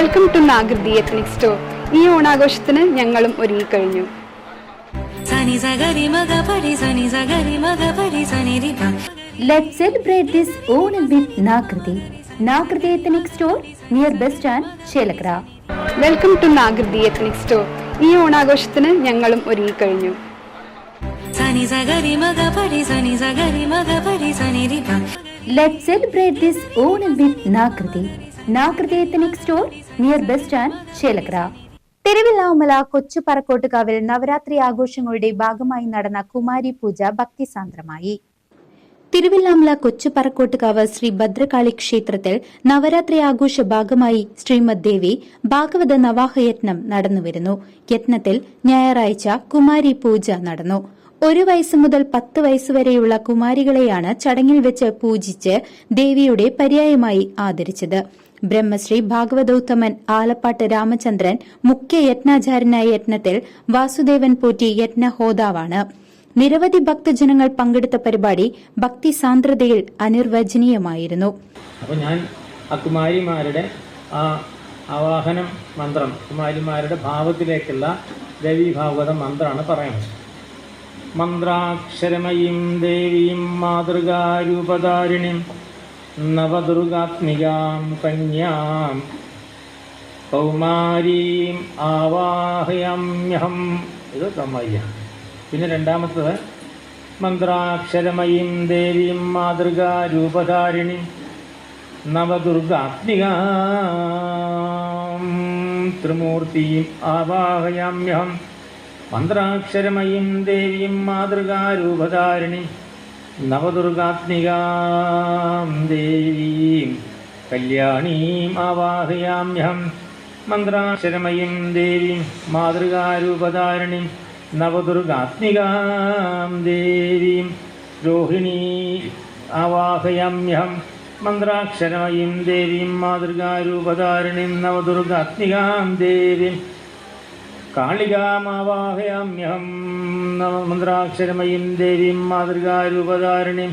Welcome to Nakriti ethnic store ഈ ഓണാഘോഷത്തിന് ഞങ്ങളും രി പ Let's celebrate this Onam with Nakriti. Nakriti Ethnic Store near bus stand, Chelakra. Welcome to Nakriti ethnic store ഈ ഓണാഘോഷത്തിന് ഞങ്ങളും രി പ Let's celebrate this Onam with Nakriti. Store near bus stand, Chelakra. Thiruvilwamala കൊച്ചു പറക്കോട്ടുകാവിൽ നവരാത്രി ആഘോഷങ്ങളുടെ ഭാഗമായി നടന്ന കുമാരി പൂജ ഭക്തിസാന്ദ്രമായി. തിരുവില്ലാമല കൊച്ചു പറക്കോട്ടുകാവ് ശ്രീ ഭദ്രകാളി ക്ഷേത്രത്തിൽ നവരാത്രി ആഘോഷ ഭാഗമായി ശ്രീമദ് ദേവി ഭാഗവത നവാഹ യത്നം നടന്നുവരുന്നു. യത്നത്തിൽ ഞായറാഴ്ച കുമാരി പൂജ നടന്നു. ഒരു വയസ്സ് മുതൽ പത്ത് വയസ്സുവരെയുള്ള കുമാരികളെയാണ് ചടങ്ങിൽ വെച്ച് പൂജിച്ച് ദേവിയുടെ പര്യായമായി ആദരിച്ചത്. ബ്രഹ്മശ്രീ ഭാഗവതോത്തമൻ ആലപ്പാട്ട് രാമചന്ദ്രൻ മുഖ്യ യജ്ഞാചാരനായ യജ്ഞത്തിൽ വാസുദേവൻ പോറ്റി യജ്ഞ ഹോതാവാണ് നിരവധി ഭക്തജനങ്ങൾ പങ്കെടുത്ത പരിപാടി ഭക്തി സാന്ദ്രതയിൽ അനിർവചനീയമായിരുന്നു. അപ്പോൾ ഞാൻ ആ ആ ആവാഹനം മന്ത്രം കുമാരിമാരുടെ ഭാവത്തിലേക്കുള്ള രവി ഭാഗവത മന്ത്രമാണ് പറയുന്നത്. മന്ത്രാക്ഷരമയീം ദേവീം മാതൃകാരൂപധാരിണിം നവദുർഗാത്മികാം കന്യാം കൗമാരീം ആവാഹയാമ്യഹം. ഇത് കൗമാരിയാണ് പിന്നെ രണ്ടാമത്തത് മന്ത്രാക്ഷരമയീം ദേവീം മാതൃകാരൂപധാരിണി നവദുർഗാത്മികാം. ത്രിമൂർത്തിയും ആവാഹയാമ്യഹം മന്ത്രാക്ഷരമയീം ദേവീം മാതൃകാരൂപധാരിണി നവദുർഗാത്മികാം ദേവീം കല്യാണീം ആവാഹയാമ്യഹം മന്ത്രാക്ഷരമയീം ദേവീം മാതൃകാരൂപധാരിണി നവദുർഗാത്മികാം ദേവീം രോഹിണീ ആവാഹയാമ്യഹം മന്ത്രാക്ഷരമയീം ദേവീം മാതൃകാരൂപധാരിണീം നവദുർഗാത്മികാം ദേവീം കാളികാമാവാഹയാമ്യഹം. മന്ത്രാക്ഷരമയും ദേവീം മാതൃകാരൂപധാരിണീം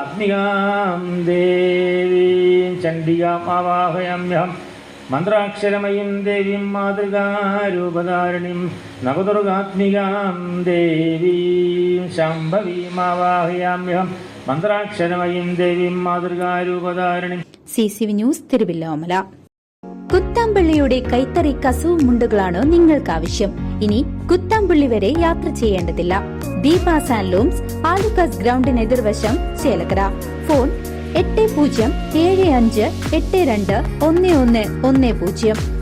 ആത്മികാം ദേവീം ചണ്ഡികാമാവാഹയാമ്യഹം മന്ത്രാക്ഷരമയും ദേവീം മാതൃകാരൂപധാരണിം നവദുർഗാത്മികാം ദേവീം ശംഭവീമാവാഹയാമ്യഹം മന്ത്രാക്ഷരമയും ദേവീം മാതൃകാരൂപധാരിണീം. C C V news Thiruvilwamala. കുത്താമ്പള്ളിയുടെ കൈത്തറി കസവ് മുണ്ടുകളാണോ നിങ്ങൾക്ക് ആവശ്യം ഇനി കുത്താമ്പള്ളി വരെ യാത്ര ചെയ്യേണ്ടതില്ല. ദീപാസ് ആൻഡ് ലൂംസ് ആലുക്കാസ് ഗ്രൗണ്ടിന് എതിർവശം ചേലക്കര. ഫോൺ എട്ട് പൂജ്യം ഏഴ് അഞ്ച് എട്ട് രണ്ട് ഒന്ന് ഒന്ന് ഒന്ന് പൂജ്യം.